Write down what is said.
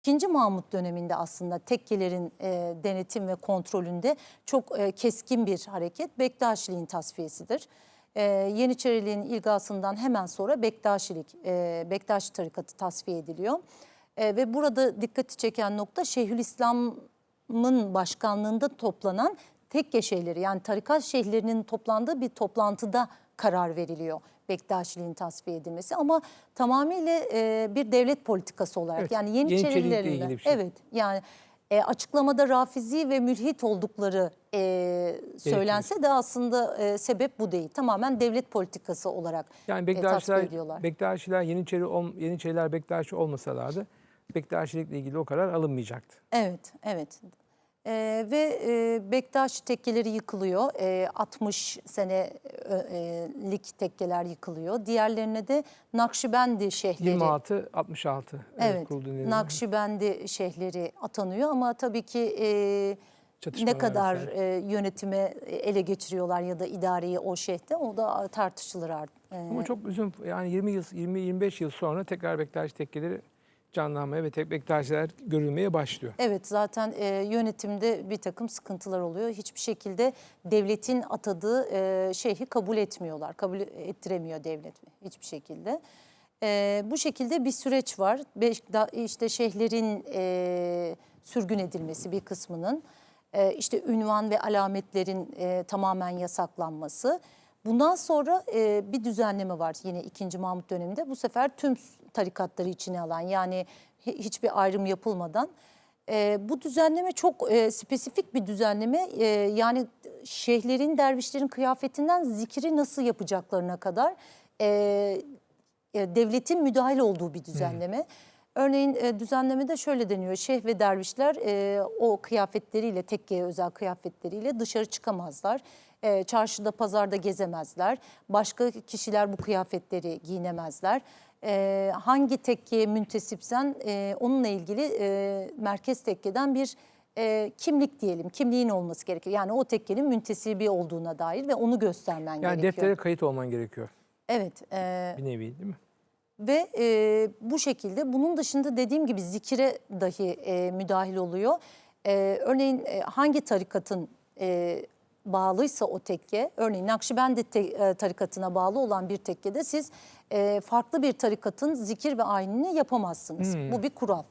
İkinci Mahmut döneminde aslında tekkelerin e, denetim ve kontrolünde çok e, keskin bir hareket Bektaşiliğin tasfiyesidir. E, Yeniçeriliğin ilgasından hemen sonra Bektaşilik, e, Bektaş tarikatı tasfiye ediliyor. E, ve burada dikkati çeken nokta Şeyhülislam'ın başkanlığında toplanan tekke şeyhleri yani tarikat şeyhlerinin toplandığı bir toplantıda karar veriliyor. Bektaşiliğin tasfiye edilmesi ama tamamıyla e, bir devlet politikası olarak Evet, yani Yeniçerilikle Yeniçerilerin ilgili bir şey. evet yani e, açıklamada rafizi ve mülhit oldukları e, söylense de aslında e, sebep bu değil. Tamamen devlet politikası olarak Yani e, tasfiye ediyorlar. Bektaşiler Yeniçeri, Yeniçeriler Bektaşi olmasalardı Bektaşilikle ilgili o karar alınmayacaktı. Evet, evet. Ee, ve e, Bektaş tekkeleri yıkılıyor. Ee, 60 senelik tekkeler yıkılıyor. Diğerlerine de Nakşibendi şeyhleri. 26 66 Evet, nedeniyle. Nakşibendi şeyhleri atanıyor ama tabii ki e, ne kadar e, yönetime ele geçiriyorlar ya da idareyi o şeyhte o da tartışılır artık. Ee, Ama çok uzun yani 20 yıl 20 25 yıl sonra tekrar Bektaşi tekkeleri canlanmaya ve tek Bektaşiler görülmeye başlıyor. Evet zaten e, yönetimde bir takım sıkıntılar oluyor. Hiçbir şekilde devletin atadığı e, şeyhi kabul etmiyorlar. Kabul ettiremiyor devlet hiçbir şekilde. E, bu şekilde bir süreç var. Beş, da, işte şeyhlerin e, sürgün edilmesi bir kısmının. E, işte ünvan ve alametlerin e, tamamen yasaklanması. Bundan sonra e, bir düzenleme var yine 2. Mahmut döneminde. Bu sefer tüm tarikatları içine alan yani hi- hiçbir ayrım yapılmadan. E, bu düzenleme çok e, spesifik bir düzenleme. E, yani şeyhlerin, dervişlerin kıyafetinden zikiri nasıl yapacaklarına kadar e, e, devletin müdahil olduğu bir düzenleme. Örneğin e, düzenlemede şöyle deniyor. Şeyh ve dervişler e, o kıyafetleriyle, tekkeye özel kıyafetleriyle dışarı çıkamazlar. E, çarşıda, pazarda gezemezler. Başka kişiler bu kıyafetleri giyinemezler. E, hangi tekkeye müntesipsen e, onunla ilgili e, merkez tekkeden bir e, kimlik diyelim, kimliğin olması gerekir. Yani o tekkenin müntesibi olduğuna dair ve onu göstermen Yani gerekiyor. deftere kayıt olman gerekiyor Evet. e, bir nevi değil mi? Ve e, bu şekilde bunun dışında dediğim gibi zikire dahi e, müdahil oluyor. E, örneğin e, hangi tarikatın e, bağlıysa o tekke, örneğin Nakşibendi te- e, tarikatına bağlı olan bir tekkede siz e, farklı bir tarikatın zikir ve ayinini yapamazsınız. Bu bir kural.